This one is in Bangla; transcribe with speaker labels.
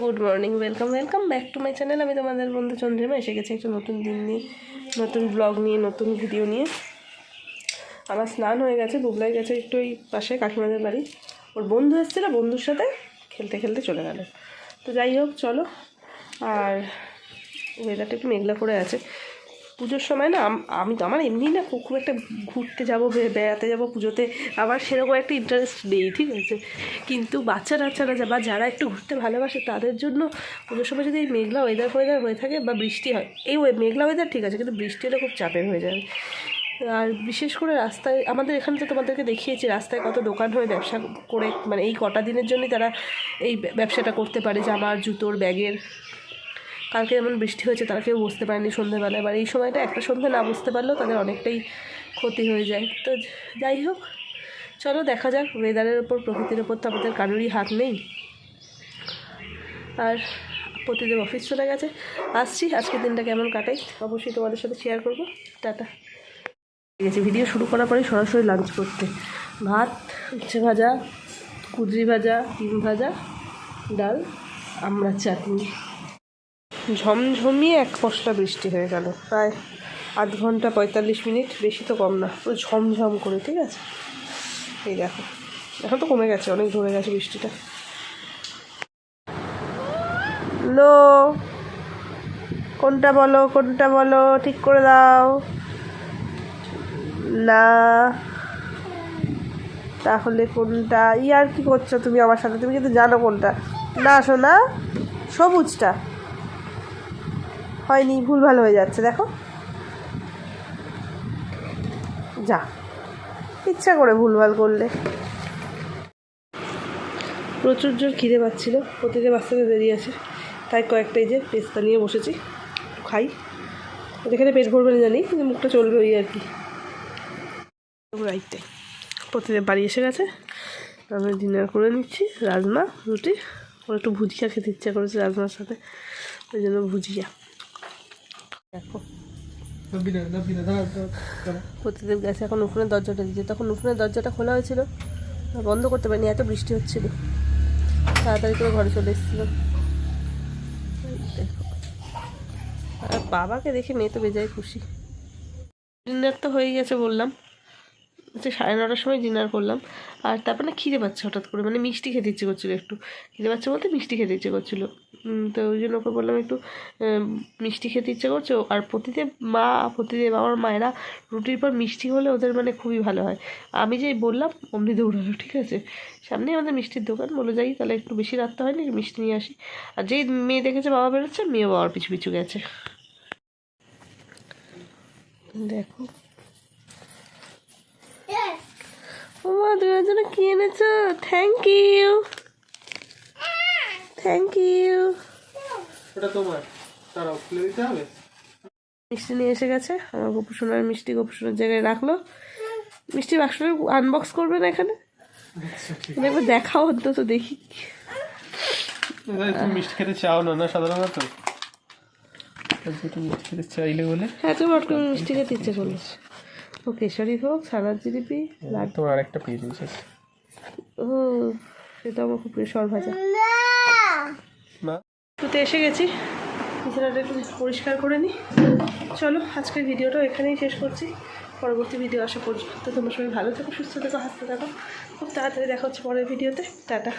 Speaker 1: Good morning welcome welcome back to my channel আমি তোমাদের বন্ধু চন্দ্রিমা, এসে গেছি একটা নতুন দিন নিয়ে, নতুন ব্লগ নিয়ে, নতুন ভিডিও নিয়ে। আমার স্নান হয়ে গেছে, বুবলাই গেছে একটু ওই পাশে কাকিমাদের বাড়ি। ওর বন্ধু এসেছিল, বন্ধুর সাথে খেলতে খেলতে চলে গেল। তো যাই হোক, চলো। আর ওয়েদারটা একটু মেঘলা করে আছে। পুজোর সময় না, আমি তো আমার এমনি না খুব একটা ঘুরতে যাব বেড়াতে যাব পুজোতে। আবার সেরকম একটা ইন্টারেস্ট নেই, ঠিক আছে? কিন্তু বাচ্চা টাচ্চারা বা যারা একটু ঘুরতে ভালোবাসে, তাদের জন্য পুজোর সময় যদি এই মেঘলা ওয়েদার ওয়েদার হয়ে থাকে বা বৃষ্টি হয়, এই মেঘলা ওয়েদার ঠিক আছে, কিন্তু বৃষ্টি হলে খুব চাপের হয়ে যাবে। আর বিশেষ করে রাস্তায়, আমাদের এখানে তো তোমাদেরকে দেখিয়েছি, রাস্তায় কত দোকান হয়ে ব্যবসা করে মানে এই কটা দিনের জন্যই তারা এই ব্যবসাটা করতে পারে, জামার, জুতোর, ব্যাগের। কালকে যেমন বৃষ্টি হয়েছে তারা কেউ বসতে পারেনি সন্ধ্যেবেলা এবার এই সময়টা একটা সন্ধ্যে না বুঝতে পারলেও তাদের অনেকটাই ক্ষতি হয়ে যায়। তো যাই হোক, চলো দেখা যাক ওয়েদারের ওপর প্রকৃতির ওপর তো আমাদের কারোরই হাত নেই। আর প্রতিদিন অফিস চলে গেছে। আসছি, আজকের দিনটা কেমন কাটাই? অবশ্যই তোমাদের সাথে শেয়ার করব। টাটা। ঠিক আছে ভিডিও শুরু করার পরেই সরাসরি লাঞ্চ করতে। ভাত, উচ্ছে ভাজা, কুদরি ভাজা, ডিম ভাজা, ডাল, আমরা চাটনি। ঝমঝমিয়ে এক পশলা বৃষ্টি হয়ে গেল। প্রায় আধ ঘণ্টা পঁয়তাল্লিশ মিনিট, বেশি তো কম না। পুরো ঝমঝম করে, ঠিক আছে? এই দেখো, এখন তো কমে গেছে, অনেক ধরে গেছে বৃষ্টিটা। লো, কোনটা বলো কোনটা বলো, ঠিক করে দাও। না, তাহলে কোনটা? ই আর কি করছ তুমি আমার সাথে? তুমি কিন্তু জানো কোনটা। না শোনা, সবুজটা। হয়নি, ভুল ভালো হয়ে যাচ্ছে, দেখো। যা, ইচ্ছা করে ভুলভাল করলে। প্রচুর জোর খিদে পাচ্ছিলো, প্রতিটা বাচ্চাদের দেরি আছে, তাই কয়েকটা এই যে পেস্তা নিয়ে বসেছি খাই। যেখানে পেট ভরবে না জানি, কিন্তু মুখটা চলবে ওই আর কি। রাইটে প্রতিদিন বাড়ি এসে গেছে আমি ডিনার করে নিচ্ছি, রাজমা, রুটি, ওর একটু ভুজিয়া খেতে ইচ্ছা করেছে রাজমার সাথে, ওই জন্য ভুজিয়া। দেখো। প্রতিদেব গেছে এখন উফুনের দরজাটা দিচ্ছে তখন উফুনের দরজাটা খোলা হয়েছিল বন্ধ করতে পারিনি এত বৃষ্টি হচ্ছিল। তাড়াতাড়ি করে ঘরে চলে এসেছিলাম আর বাবাকে দেখে মেয়ে তো বেজায় খুশি। ডিনার তো হয়ে গেছে বললাম। হচ্ছে সাড়ে নটার সময় ডিনার করলাম। আর তারপর না খিদে পাচ্ছে হঠাৎ করে। মানে মিষ্টি খেতে ইচ্ছে করছিল একটু। খিদে পাচ্ছে বলতে মিষ্টি খেতে ইচ্ছে করছিল। তো ওই জন্য ওকে বললাম একটু মিষ্টি খেতে ইচ্ছে করছে। আর প্রতিদেব মা প্রতিদেব আমার মায়েরা রুটির পর মিষ্টি হলে ওদের মানে খুবই ভালো হয়। আমি যেই বললাম, অমনি দৌড়ালো, ঠিক আছে? সামনে আমাদের মিষ্টির দোকান। বলে যাই, তাহলে একটু বেশি রাখতে হয়নি মিষ্টি নিয়ে আসি। আর যেই মেয়ে দেখেছে বাবা বেরোচ্ছে মেয়েও বাবার পিছু পিছু গেছে। দেখো ওমা তুমি জন্য কি এনেছো? থ্যাংক ইউ থ্যাংক ইউ
Speaker 2: ওটা তোমার। তারাও খুলে দিতে হবে?
Speaker 1: মিষ্টি নিয়ে এসে গেছে। আমার গোপুসোনার মিষ্টি গোপুসোনার জায়গায় রাখল। মিষ্টি বাক্সটা আনবক্স করবে না এখানে? একবার দেখাও অন্তত দেখি।
Speaker 2: মিষ্টি খেতে চাও না না সাধারণত? তুমি মিষ্টি খেতে চাইলে বলে।
Speaker 1: হ্যাঁ তুমি মিষ্টি খেতে ইচ্ছে করল। ও কেশরী হোক সানার জিলিপি লাড্ডু
Speaker 2: তোমার আরেকটা পেয়ে দিয়েছিস
Speaker 1: ও সেটা আমার খুব প্রিয় সর ভাজা
Speaker 2: মা
Speaker 1: শুতে এসে গেছি। বিছানাটা একটু পরিষ্কার করে নিই চলো আজকের ভিডিওটা এখানেই শেষ করছি। পরবর্তী ভিডিও আসা পর্যন্ত তোমরা সবাই ভালো থাকো সুস্থ থাকো হাসতে থাকো। খুব তাড়াতাড়ি দেখা হচ্ছে পরের ভিডিওতে। টাটা।